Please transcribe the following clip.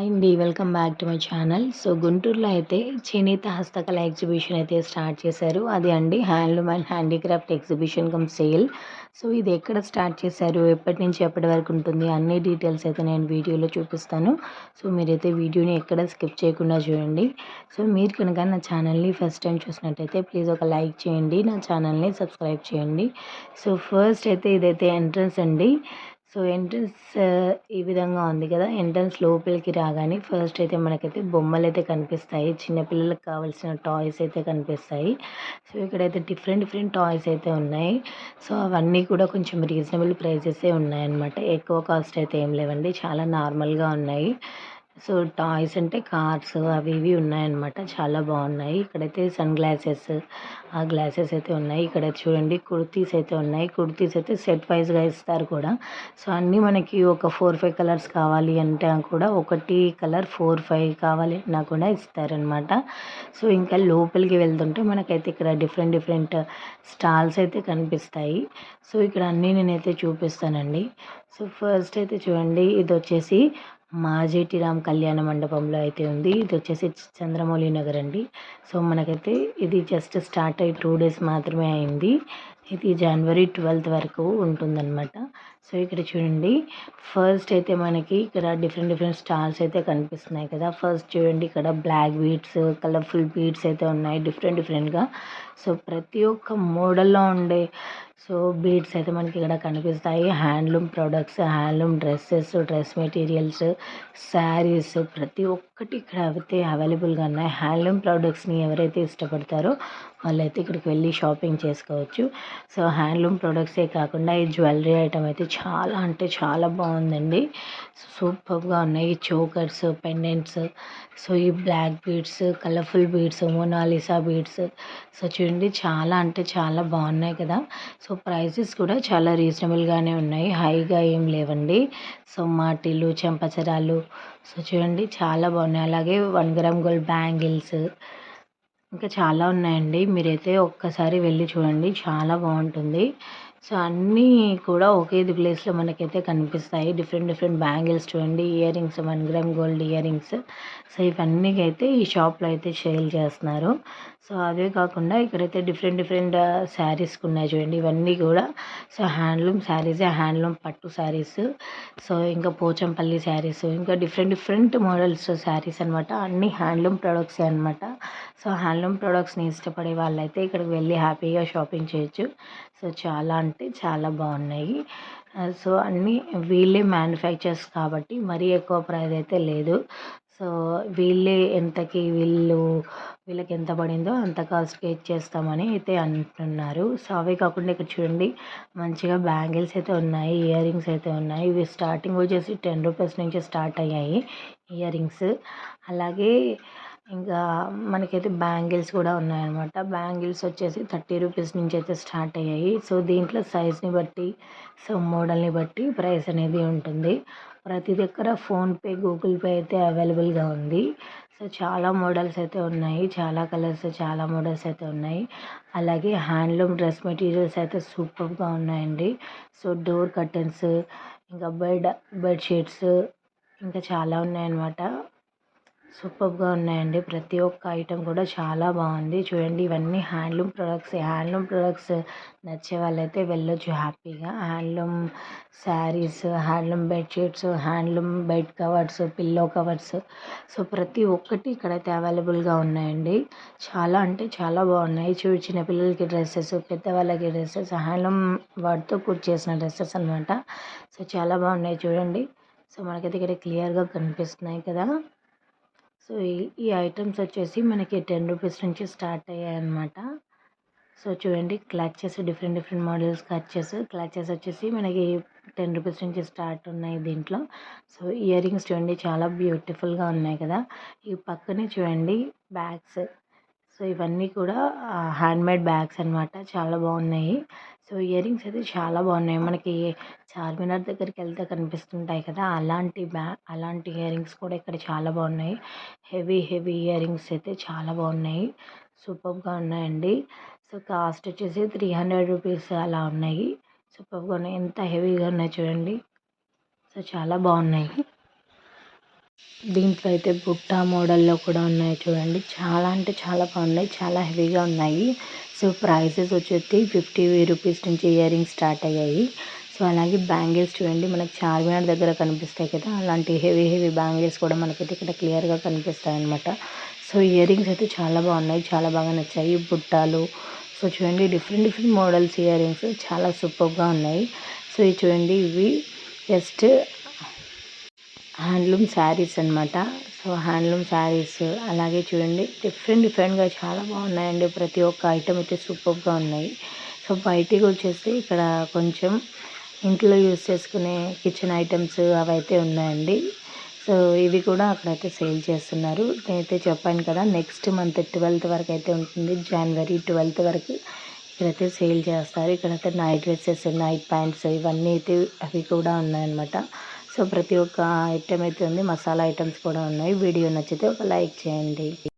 అండి welcome back to my channel. So గుంటూరులో అయితే చేనేత హస్తకళ ఎగ్జిబిషన్ అయితే స్టార్ట్ చేశారు. అది అండి handloom and handicraft exhibition cum sale. So ఇది ఎక్కడ స్టార్ట్ చేశారు ఎప్పటి నుంచి ఎప్పటి వరకు ఉంటుంది అన్ని డీటెయిల్స్ అయితే నేను వీడియోలో చూపిస్తాను. సో మీరైతే వీడియోని ఎక్కడ స్కిప్ చేయకుండా చూడండి. సో మీరు కనుక నా ఛానల్ని ఫస్ట్ టైం చూసినట్టయితే ప్లీజ్ ఒక లైక్ చేయండి నా ఛానల్ని సబ్స్క్రైబ్ చేయండి. సో ఫస్ట్ అయితే ఇదైతే ఎంట్రన్స్ అండి. సో ఎంట్రన్స్ ఈ విధంగా ఉంది కదా. ఎంట్రన్స్ లోపలికి రాగానే ఫస్ట్ అయితే మనకైతే బొమ్మలు అయితే కనిపిస్తాయి చిన్నపిల్లలకు కావాల్సిన టాయ్స్ అయితే కనిపిస్తాయి. సో ఇక్కడైతే డిఫరెంట్ డిఫరెంట్ టాయ్స్ అయితే ఉన్నాయి. సో అవన్నీ కూడా కొంచెం రీజనబుల్ ప్రైజెసే ఉన్నాయన్నమాట. ఎక్కువ కాస్ట్ అయితే ఏం లేవండి. చాలా నార్మల్గా ఉన్నాయి. సో టాయ్స్ అంటే కార్స్ అవి ఇవి ఉన్నాయన్నమాట. చాలా బాగున్నాయి. ఇక్కడైతే సన్ గ్లాసెస్ ఆ గ్లాసెస్ అయితే ఉన్నాయి. ఇక్కడ చూడండి కుర్తీస్ అయితే ఉన్నాయి. కుర్తీస్ అయితే సెట్ వైజ్గా ఇస్తారు కూడా. సో అన్నీ మనకి ఒక ఫోర్ ఫైవ్ కలర్స్ కావాలి అంటే కూడా ఒకటి కలర్ ఫోర్ ఫైవ్ కావాలి అన్నా కూడా ఇస్తారనమాట సో ఇంకా లోపలికి వెళ్తుంటే మనకైతే ఇక్కడ డిఫరెంట్ డిఫరెంట్ స్టాల్స్ అయితే కనిపిస్తాయి. సో ఇక్కడ అన్నీ నేనైతే చూపిస్తానండి. సో ఫస్ట్ అయితే చూడండి ఇది వచ్చేసి మాజేటి రామ్ కళ్యాణ మండపంలో అయితే ఉంది. ఇది వచ్చేసి చంద్రమౌళి నగర్ అండి. సో మనకైతే ఇది జస్ట్ స్టార్ట్ అయ్యి టూ డేస్ మాత్రమే అయింది. ఇది జనవరి ట్వెల్త్ వరకు ఉంటుందన్నమాట. సో ఇక్కడ చూడండి. ఫస్ట్ అయితే మనకి ఇక్కడ డిఫరెంట్ డిఫరెంట్ స్టార్స్ అయితే కనిపిస్తున్నాయి కదా. ఫస్ట్ చూడండి ఇక్కడ బ్లాక్ బీడ్స్ కలర్ఫుల్ బీడ్స్ అయితే ఉన్నాయి. డిఫరెంట్ డిఫరెంట్గా సో ప్రతి ఒక్క మోడల్లో ఉండే సో బీడ్స్ అయితే మనకి ఇక్కడ కనిపిస్తాయి. Handloom products handloom dresses dress materials sarees ప్రతి ఒక్కటి ఇక్కడ అయితే అవైలబుల్గా ఉన్నాయి. హ్యాండ్లూమ్ ప్రోడక్ట్స్ని ఎవరైతే ఇష్టపడతారో వాళ్ళైతే ఇక్కడికి వెళ్ళి షాపింగ్ చేసుకోవచ్చు. సో హ్యాండ్లూమ్ ప్రొడక్ట్సే కాకుండా ఈ జ్యువెలరీ ఐటమ్ అయితే చాలా అంటే చాలా బాగుందండి. సూపర్గా ఉన్నాయి. చోకర్స్ పెండెంట్స్ సో ఈ black beads colourful beads Mona Lisa beads. So చూడండి చాలా అంటే చాలా బాగున్నాయి కదా. సో ప్రైజెస్ కూడా చాలా రీజనబుల్గానే ఉన్నాయి. హైగా ఏం లేవండి. సో మాటిలు చెంపచరాలు. సో చూడండి చాలా బాగున్నాయి. అలాగే వన్ గ్రామ్ గోల్డ్ బ్యాంగిల్స్. ఇంకా చాలా ఉన్నాయండి. మీరైతే ఒక్కసారి వెళ్ళి చూడండి. చాలా బాగుంటుంది. సో అన్నీ కూడా ఒకే ప్లేస్లో మనకైతే కనిపిస్తాయి. డిఫరెంట్ డిఫరెంట్ బ్యాంగిల్స్ చూడండి. Earrings one gram gold earrings. So ఇవన్నీ అయితే ఈ షాప్లో అయితే సేల్ చేస్తున్నారు. సో అదే కాకుండా ఇక్కడైతే డిఫరెంట్ డిఫరెంట్ శారీస్కి ఉన్నాయి చూడండి. ఇవన్నీ కూడా సో హ్యాండ్లూమ్ శారీస్ హ్యాండ్లూమ్ పట్టు శారీస్ సో ఇంకా పోచంపల్లి శారీస్ ఇంకా డిఫరెంట్ డిఫరెంట్ మోడల్స్ శారీస్ అనమాట అన్ని హ్యాండ్లూమ్ ప్రొడక్ట్సే అనమాట సో హ్యాండ్లూమ్ ప్రొడక్ట్స్ని ఇష్టపడే వాళ్ళైతే ఇక్కడికి వెళ్ళి హ్యాపీగా షాపింగ్ చేయొచ్చు. సో చాలా అంటే చాలా బాగున్నాయి. సో అన్నీ వీళ్ళే మ్యానుఫ్యాక్చర్స్ కాబట్టి మరీ ఎక్కువ ప్రైస్ అయితే లేదు. సో వీళ్ళే ఎంతకి వీళ్ళు వీళ్ళకి ఎంత పడిందో అంత కాస్ట్కి ఇచ్చేస్తామని అయితే అంటున్నారు. సో అవే కాకుండా ఇక్కడ చూడండి మంచిగా బ్యాంగిల్స్ అయితే ఉన్నాయి ఇయర్ రింగ్స్ అయితే ఉన్నాయి. ఇవి స్టార్టింగ్ వచ్చేసి టెన్ రూపీస్ నుంచి స్టార్ట్ అయ్యాయి ఇయర్ రింగ్స్. అలాగే ఇంకా మనకైతే బ్యాంగిల్స్ కూడా ఉన్నాయన్నమాట. బ్యాంగిల్స్ వచ్చేసి థర్టీ రూపీస్ నుంచి అయితే స్టార్ట్ అయ్యాయి. సో దీంట్లో సైజ్ని బట్టి సో మోడల్ని బట్టి ప్రైస్ అనేది ఉంటుంది. ప్రతి దగ్గర ఫోన్పే గూగుల్ పే అయితే అవైలబుల్గా ఉంది. సో చాలా మోడల్స్ అయితే ఉన్నాయి. చాలా కలర్స్ చాలా మోడల్స్ అయితే ఉన్నాయి. అలాగే హ్యాండ్లూమ్ డ్రెస్ మెటీరియల్స్ అయితే సూపర్గా ఉన్నాయండి. సో డోర్ కర్టన్స్ ఇంకా బెడ్ బెడ్షీట్స్ ఇంకా చాలా ఉన్నాయన్నమాట. సూపర్గా ఉన్నాయండి. ప్రతి ఒక్క ఐటెం కూడా చాలా బాగుంది. చూడండి ఇవన్నీ హ్యాండ్లూమ్ ప్రొడక్ట్స్. హ్యాండ్లూమ్ ప్రొడక్ట్స్ నచ్చే వాళ్ళైతే వెళ్ళొచ్చు హ్యాపీగా. Handloom sarees handloom bedsheets handloom bed covers pillow covers. So ప్రతి ఒక్కటి ఇక్కడైతే అవైలబుల్గా ఉన్నాయండి. చాలా అంటే చాలా బాగున్నాయి. చూ చిన్న పిల్లలకి డ్రెస్సెస్ పెద్దవాళ్ళకి డ్రెస్సెస్ హ్యాండ్లూమ్ వాటితో పూర్తి చేసిన డ్రెస్సెస్ అనమాట సో చాలా బాగున్నాయి చూడండి. సో మనకైతే ఇక్కడ క్లియర్గా కనిపిస్తున్నాయి కదా. సో ఈ ఈ ఐటమ్స్ వచ్చేసి మనకి టెన్ రూపీస్ నుంచి స్టార్ట్ అయ్యాయి అన్నమాట సో చూడండి clutches different different models clutches clutches వచ్చేసి మనకి టెన్ రూపీస్ నుంచి స్టార్ట్ ఉన్నాయి దీంట్లో. సో ఇయర్ రింగ్స్ చూడండి చాలా బ్యూటిఫుల్గా ఉన్నాయి కదా. ఈ పక్కనే చూడండి బ్యాగ్స్. సో ఇవన్నీ కూడా హ్యాండ్మేడ్ బ్యాగ్స్ అనమాట చాలా బాగున్నాయి. సో ఇయర్ రింగ్స్ అయితే చాలా బాగున్నాయి. మనకి చార్మినార్ దగ్గరికి వెళ్తే కనిపిస్తుంటాయి కదా అలాంటి బ్యా అలాంటి ఇయర్ రింగ్స్ కూడా ఇక్కడ చాలా బాగున్నాయి. హెవీ హెవీ ఇయర్ రింగ్స్ అయితే చాలా బాగున్నాయి. సూపర్గా ఉన్నాయండి. సో కాస్ట్ వచ్చేసి త్రీ హండ్రెడ్ రూపీస్ అలా ఉన్నాయి. సూపర్గా ఉన్నాయి. ఎంత హెవీగా ఉన్నాయి చూడండి. సో చాలా బాగున్నాయి. దీంట్లో అయితే బుట్ట మోడల్లో కూడా ఉన్నాయి చూడండి. చాలా అంటే చాలా బాగున్నాయి. చాలా హెవీగా ఉన్నాయి. సో ప్రైజెస్ వచ్చేసి ఫిఫ్టీ రూపీస్ నుంచి ఇయర్ రింగ్స్ స్టార్ట్ అయ్యాయి. సో అలాగే బ్యాంగిల్స్ చూడండి. మనకి చార్మినార్ దగ్గర కనిపిస్తాయి కదా. అలాంటి హెవీ హెవీ బ్యాంగిల్స్ కూడా మనకైతే ఇక్కడ క్లియర్గా కనిపిస్తాయి అనమాట సో ఇయర్ రింగ్స్ అయితే చాలా బాగున్నాయి. చాలా బాగా నచ్చాయి బుట్టాలు. సో చూడండి different different models earrings చాలా సూపర్గా ఉన్నాయి. సో ఇవి చూడండి. ఇవి జస్ట్ హ్యాండ్లూమ్ శారీస్ అనమాట సో హ్యాండ్లూమ్ శారీస్ అలాగే చూడండి. డిఫరెంట్ డిఫరెంట్గా చాలా బాగున్నాయండి. ప్రతి ఒక్క ఐటెం అయితే సూపర్గా ఉన్నాయి. సో బయటికి వచ్చేసి ఇక్కడ కొంచెం ఇంట్లో యూస్ చేసుకునే కిచెన్ ఐటమ్స్ అవైతే ఉన్నాయండి. సో ఇవి కూడా అక్కడైతే సేల్ చేస్తున్నారు. నేనైతే చెప్పాను కదా నెక్స్ట్ మంత్ ట్వెల్త్ వరకు అయితే ఉంటుంది. జనవరి ట్వెల్త్ వరకు ఇక్కడైతే సేల్ చేస్తారు. ఇక్కడైతే నైట్ డ్రెస్సెస్ నైట్ ప్యాంట్స్ ఇవన్నీ అయితే అవి కూడా ఉన్నాయన్నమాట. సో ప్రతి ఒక్క ఐటమ్ అయితే ఉంది. మసాలా ఐటమ్స్ కూడా ఉన్నాయి. వీడియో నచ్చితే ఒక లైక్ చేయండి.